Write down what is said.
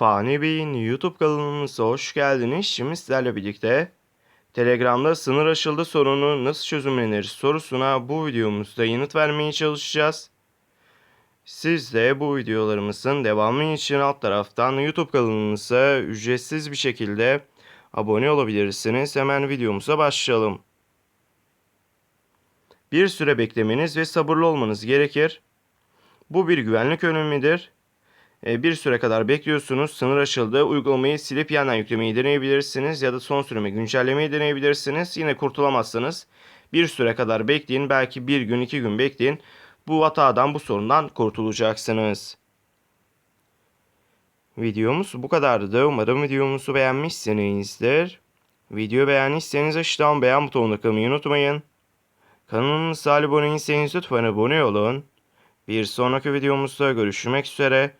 Fani Bey'in YouTube kanalımıza hoş geldiniz. Şimdi sizlerle birlikte Telegram'da sınır aşıldı sorunu nasıl çözümlenir sorusuna bu videomuzda yanıt vermeye çalışacağız. Siz de bu videolarımızın devamı için alt taraftan YouTube kanalımıza ücretsiz bir şekilde abone olabilirsiniz. Hemen videomuza başlayalım. Bir süre beklemeniz ve sabırlı olmanız gerekir. Bu bir güvenlik önlemidir. E, bir süre kadar bekliyorsunuz. Sınır aşıldı. Uygulamayı silip yeniden yüklemeyi deneyebilirsiniz ya da son süreme güncellemeyi deneyebilirsiniz. Yine kurtulamazsınız. Bir süre kadar bekleyin. Belki bir gün iki gün bekleyin. Bu hatadan bu sorundan kurtulacaksınız. Videomuz bu kadardı. Umarım videomuzu beğenmişsinizdir. Video beğendiyseniz aşağıdan beğen butonuna kılmayı unutmayın. Kanalımıza abone değilseniz lütfen abone olun. Bir sonraki videomuzda görüşmek üzere.